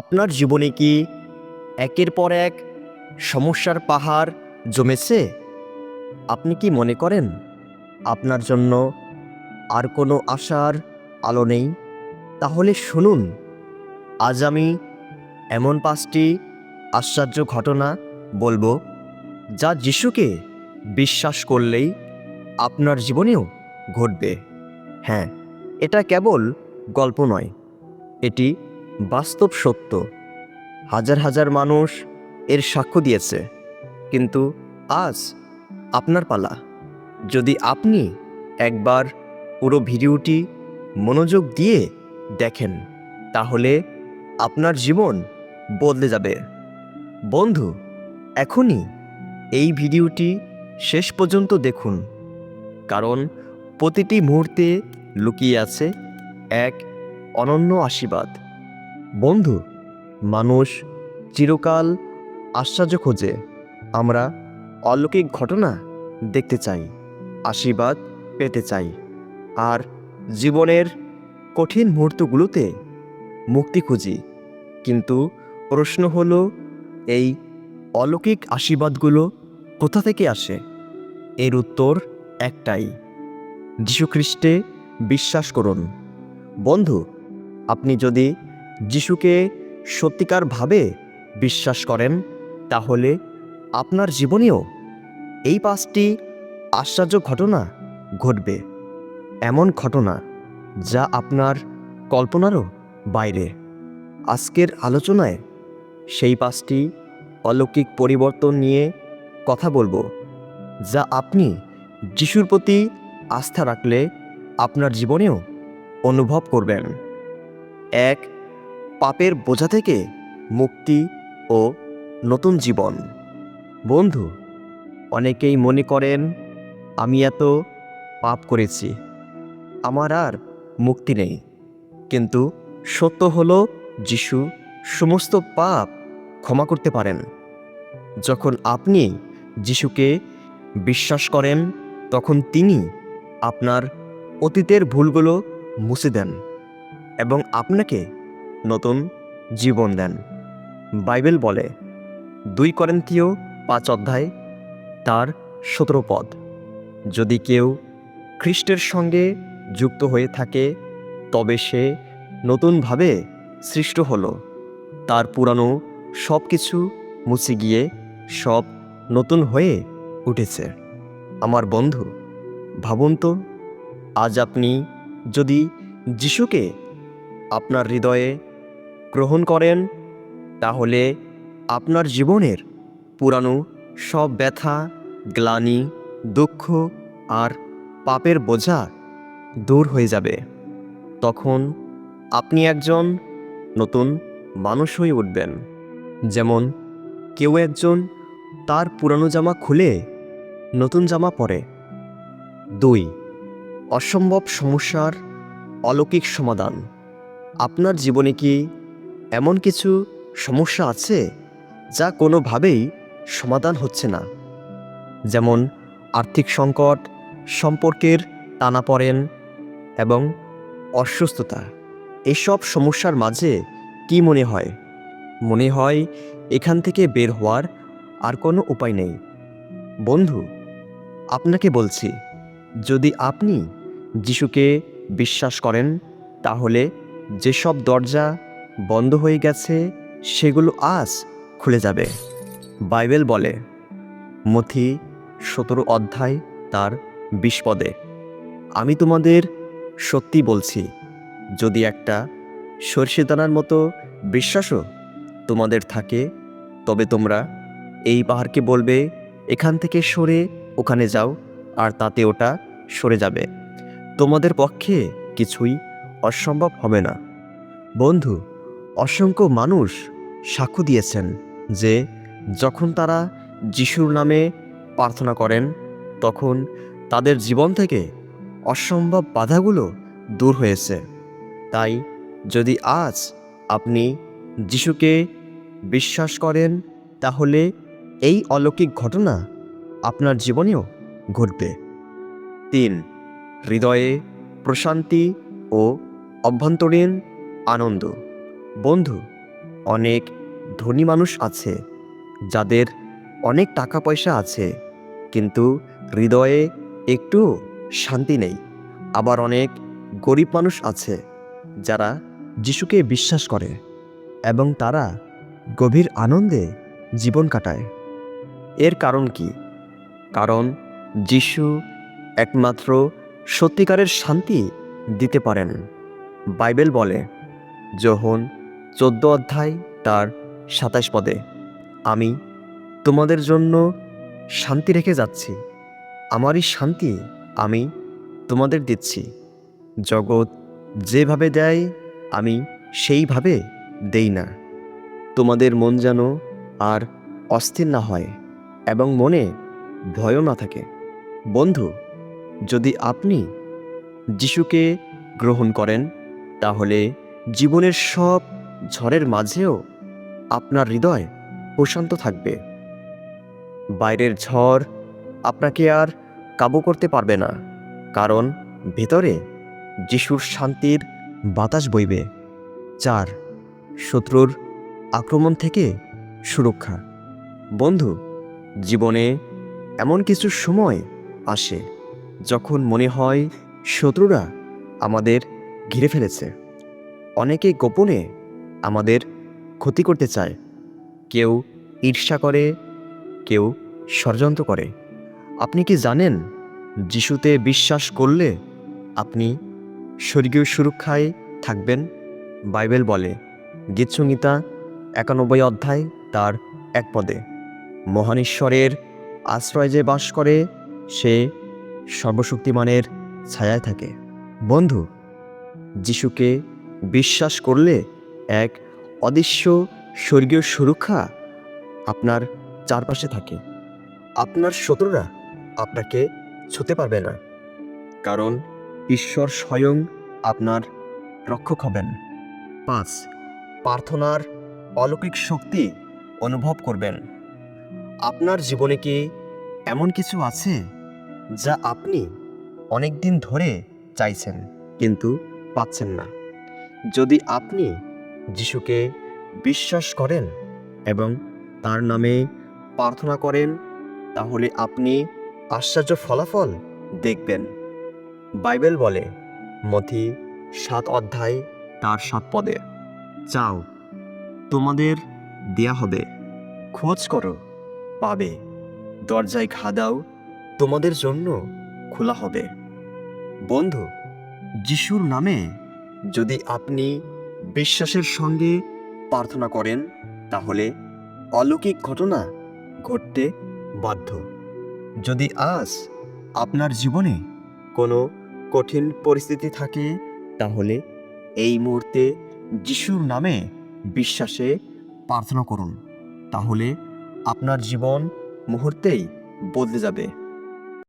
আপনার জীবনে কি একের পর এক সমস্যার পাহাড় জমেছে? আপনি কি মনে করেন আপনার জন্য আর কোনো আশার আলো নেই? তাহলে শুনুন, আজ আমি এমন পাঁচটি আশ্চর্য ঘটনা বলব যা যিশুকে বিশ্বাস করলেই আপনার জীবনেও ঘটবে। হ্যাঁ এটা কেবল গল্প নয়, এটি বাস্তব সত্য। হাজার হাজার মানুষ এর সাক্ষ্য দিয়েছে। কিন্তু আজ আপনার পালা। যদি আপনি একবার পুরো ভিডিওটি মনোযোগ দিয়ে দেখেন, তাহলে আপনার জীবন বদলে যাবে। বন্ধু, এখনই এই ভিডিওটি শেষ পর্যন্ত দেখুন। কারণ প্রতিটি মুহূর্তে লুকিয়ে আছে এক অনন্য আশীর্বাদ। বন্ধু, মানুষ চিরকাল আশ্চর্য খোঁজে। আমরা অলৌকিক ঘটনা দেখতে চাই, আশীর্বাদ পেতে চাই, আর জীবনের কঠিন মুহূর্তগুলোতে মুক্তি খুঁজি। কিন্তু প্রশ্ন হলো, এই অলৌকিক আশীর্বাদগুলো কোথা থেকে আসে? এর উত্তর একটাই, যীশুখ্রিস্টে বিশ্বাস করুন। বন্ধু, আপনি যদি যিশুকে সত্যিকারভাবে বিশ্বাস করেন, তাহলে আপনার জীবনেও এই পাঁচটি আশ্চর্য ঘটনা ঘটবে। এমন ঘটনা যা আপনার কল্পনারও বাইরে। আজকের আলোচনায় সেই পাঁচটি অলৌকিক পরিবর্তন নিয়ে কথা বলব, যা আপনি যিশুর প্রতি আস্থা রাখলে আপনার জীবনেও অনুভব করবেন। এক পাপের বোঝা থেকে মুক্তি ও নতুন জীবন। বন্ধু, অনেকেই মনে করেন, আমি এত পাপ করেছি, আমার আর মুক্তি নেই। কিন্তু সত্য হল, যিশু সমস্ত পাপ ক্ষমা করতে পারেন। যখন আপনি যিশুকে বিশ্বাস করেন, তখন তিনি আপনার অতীতের ভুলগুলো মুছে দেন এবং আপনাকে নতুন জীবন দেন। বাইবেল বলে, দুই করেন্তীয় পাঁচ অধ্যায়, তার সতেরো পদ। যদি কেউ খ্রিস্টের সঙ্গে যুক্ত হয়ে থাকে, তবে সে নতুনভাবে সৃষ্ট হলো। তার পুরানো সব কিছু মুছে গিয়ে সব নতুন হয়ে উঠেছে। আমার বন্ধু, ভাবুন তো, আজ আপনি যদি যিশুকে আপনার হৃদয়ে গ্রহণ করেন, তাহলে আপনার জীবনের পুরানো সব ব্যথা, গ্লানি, দুঃখ আর পাপের বোঝা দূর হয়ে যাবে। তখন আপনি একজন নতুন মানুষ হয়ে উঠবেন। যেমন কেউ একজন তার পুরানো জামা খুলে নতুন জামা পরে। দুই, অসম্ভব সমস্যার অলৌকিক সমাধান। আপনার জীবনে কি এমন কিছু সমস্যা আছে যা কোনোভাবেই সমাধান হচ্ছে না। যেমন আর্থিক সংকট, সম্পর্কের টানাপড়েন এবং অসুস্থতা। এসব সমস্যার মাঝে কি মনে হয়? মনে হয় এখান থেকে বের হওয়ার আর কোনো উপায় নেই। বন্ধু, আপনাকে বলছি, যদি আপনি যিশুকে বিশ্বাস করেন, তাহলে যেসব দরজা বন্ধ হয়ে গেছে, সেগুলো আজ খুলে যাবে। বাইবেল বলে মথি সতেরো অধ্যায় তার বিশ পদে, আমি তোমাদের সত্যি বলছি, যদি একটা সর্ষে দানার মতো বিশ্বাসও তোমাদের থাকে, তবে তোমরা এই পাহাড়কে বলবে, এখান থেকে সরে ওখানে যাও, আর তাতে ওটা সরে যাবে। তোমাদের পক্ষে কিছুই অসম্ভব হবে না। বন্ধু অসংখ্য মানুষ সাক্ষ্য দিয়েছেন যে যখন তারা যিশুর নামে প্রার্থনা করেন, তখন তাদের জীবন থেকে অসম্ভব বাধাগুলো দূর হয়েছে। তাই যদি আজ আপনি যিশুকে বিশ্বাস করেন, তাহলে এই অলৌকিক ঘটনা আপনার জীবনেও ঘটবে। তিন, হৃদয়ে প্রশান্তি ও অভ্যন্তরীণ আনন্দ। বন্ধু, অনেক ধনী মানুষ আছে, যাদের অনেক টাকা পয়সা আছে, কিন্তু হৃদয়ে একটু শান্তি নেই। আবার অনেক গরিব মানুষ আছে, যারা যিশুকে বিশ্বাস করে এবং তারা গভীর আনন্দে জীবন কাটায়। এর কারণ কি? কারণ যিশু একমাত্র সত্যিকারের শান্তি দিতে পারেন। বাইবেল বলে যোহন চোদ্দ অধ্যায়, তার সাতাশ পদে। আমি তোমাদের জন্য শান্তি রেখে যাচ্ছি। আমারই শান্তি আমি তোমাদের দিচ্ছি। জগৎ যেভাবে দেয়, আমি সেইভাবে দেই না। তোমাদের মন যেন আর অস্থির না হয় এবং মনে ভয়ও না থাকে। বন্ধু, যদি আপনি যিশুকে গ্রহণ করেন, তাহলে জীবনের সব ঝড়ের মাঝেও আপনার হৃদয় প্রশান্ত থাকবে। বাইরের ঝড় আপনাকে আর কাবু করতে পারবে না, কারণ ভেতরে যিশুর শান্তির বাতাস বইবে চার শত্রুর আক্রমণ থেকে সুরক্ষা। বন্ধু, জীবনে এমন কিছু সময় আসে যখন মনে হয় শত্রুরা আমাদের ঘিরে ফেলেছে। অনেকে গোপনে আমাদের ক্ষতি করতে চায়। কেউ ঈর্ষা করে, কেউ ষড়যন্ত্র করে। আপনি কি জানেন, যিশুতে বিশ্বাস করলে আপনি স্বর্গীয় সুরক্ষায় থাকবেন? বাইবেল বলে, গীতসংহিতা একানব্বই অধ্যায়, তার এক পদে, মহান ঈশ্বরের আশ্রয় যে বাস করে, সে সর্বশক্তিমানের ছায়ায় থাকে। বন্ধু, যিশুকে বিশ্বাস করলে এক অদৃশ্য স্বর্গীয় সুরক্ষা আপনার চারপাশে থাকে। আপনার শত্রুরা আপনাকে ছুতে পারবে না, কারণ ঈশ্বর স্বয়ং আপনার রক্ষক হবেন। পাঁচ, প্রার্থনার অলৌকিক শক্তি অনুভব করবেন। আপনার জীবনে কি এমন কিছু আছে যা আপনি অনেক দিন ধরে চাইছেন, কিন্তু পাচ্ছেন না? যদি আপনি যিশুকে বিশ্বাস করেন এবং তার নামে প্রার্থনা করেন, তাহলে আপনি আশ্চর্য ফলাফল দেখবেন। বাইবেল বলে মথি সাত অধ্যায় তার সাত পদে, চাও, তোমাদের দেয়া হবে, খোঁজ করো, পাবে, দরজায় ঘা দাও, তোমাদের জন্য খোলা হবে। বন্ধু, যিশুর নামে যদি আপনি বিশ্বাসের সঙ্গে প্রার্থনা করেন, তাহলে অলৌকিক ঘটনা ঘটতে বাধ্য। যদি আজ আপনার জীবনে কোনো কঠিন পরিস্থিতি থাকে, তাহলে এই মুহূর্তে যিশুর নামে বিশ্বাসে প্রার্থনা করুন, তাহলে আপনার জীবন মুহূর্তেই বদলে যাবে।